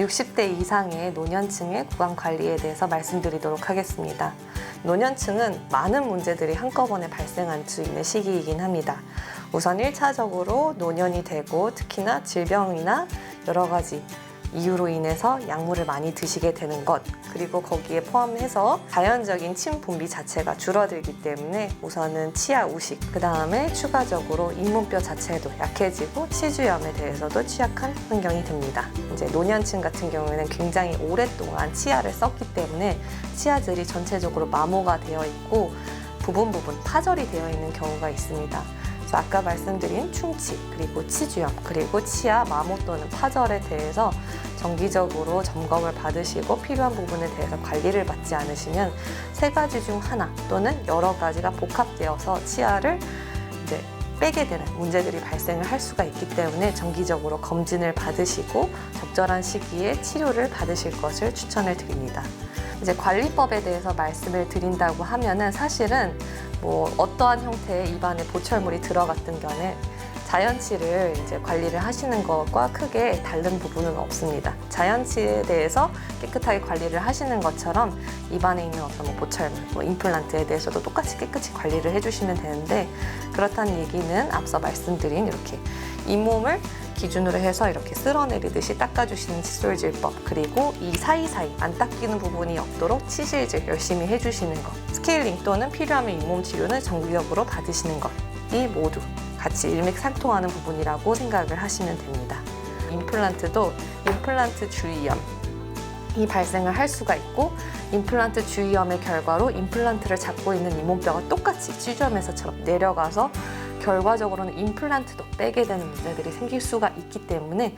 60대 이상의 노년층의 구강 관리에 대해서 말씀드리도록 하겠습니다. 노년층은 많은 문제들이 한꺼번에 발생할 수 있는 시기이긴 합니다. 우선 1차적으로 노년이 되고 특히나 질병이나 여러 가지 이유로 인해서 약물을 많이 드시게 되는 것 그리고 거기에 포함해서 자연적인 침 분비 자체가 줄어들기 때문에 우선은 치아 우식 그 다음에 추가적으로 잇몸뼈 자체도 약해지고 치주염에 대해서도 취약한 환경이 됩니다. 이제 노년층 같은 경우에는 굉장히 오랫동안 치아를 썼기 때문에 치아들이 전체적으로 마모가 되어 있고 부분 부분 파절이 되어 있는 경우가 있습니다. 그래서 아까 말씀드린 충치, 그리고 치주염, 그리고 치아 마모 또는 파절에 대해서 정기적으로 점검을 받으시고 필요한 부분에 대해서 관리를 받지 않으시면 세 가지 중 하나 또는 여러 가지가 복합되어서 치아를 이제 빼게 되는 문제들이 발생을 할 수가 있기 때문에 정기적으로 검진을 받으시고 적절한 시기에 치료를 받으실 것을 추천을 드립니다. 이제 관리법에 대해서 말씀을 드린다고 하면은 사실은 뭐 어떠한 형태의 입안에 보철물이 들어갔든 간에 자연치를 이제 관리를 하시는 것과 크게 다른 부분은 없습니다. 자연치에 대해서 깨끗하게 관리를 하시는 것처럼 입안에 있는 어떤 뭐 보철물, 뭐 임플란트에 대해서도 똑같이 깨끗이 관리를 해주시면 되는데 그렇다는 얘기는 앞서 말씀드린 이렇게 잇몸을 기준으로 해서 이렇게 쓸어내리듯이 닦아주시는 칫솔질법 그리고 이 사이사이 안 닦이는 부분이 없도록 치실질 열심히 해주시는 것 스케일링 또는 필요하면 잇몸 치료는 정기적으로 받으시는 것 이 모두 같이 일맥상통하는 부분이라고 생각을 하시면 됩니다. 임플란트도 임플란트 주위염 이 발생을 할 수가 있고 임플란트 주위염의 결과로 임플란트를 잡고 있는 잇몸뼈가 똑같이 치주염에서처럼 내려가서 결과적으로는 임플란트도 빼게 되는 문제들이 생길 수가 있기 때문에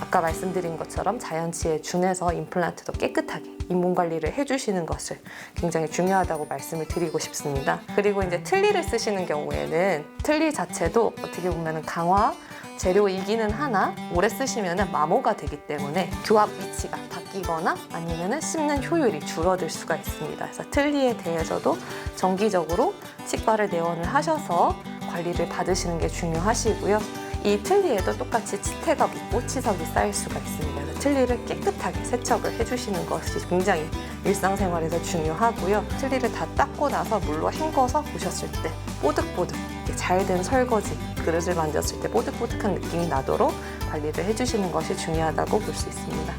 아까 말씀드린 것처럼 자연치에 준해서 임플란트도 깨끗하게 잇몸 관리를 해주시는 것을 굉장히 중요하다고 말씀을 드리고 싶습니다. 그리고 이제 틀니를 쓰시는 경우에는 틀니 자체도 어떻게 보면 강화 재료이기는 하나 오래 쓰시면 마모가 되기 때문에 교합 위치가 바뀌거나 아니면 씹는 효율이 줄어들 수가 있습니다. 그래서 틀니에 대해서도 정기적으로 치과를 내원을 하셔서 관리를 받으시는 게 중요하시고요. 이 틀니에도 똑같이 치태가 묻고 치석이 쌓일 수가 있습니다. 틀니를 깨끗하게 세척을 해주시는 것이 굉장히 일상생활에서 중요하고요. 틀니를 다 닦고 나서 물로 헹궈서 보셨을 때 뽀득뽀득 잘 된 설거지 그릇을 만졌을 때 뽀득뽀득한 느낌이 나도록 관리를 해주시는 것이 중요하다고 볼 수 있습니다.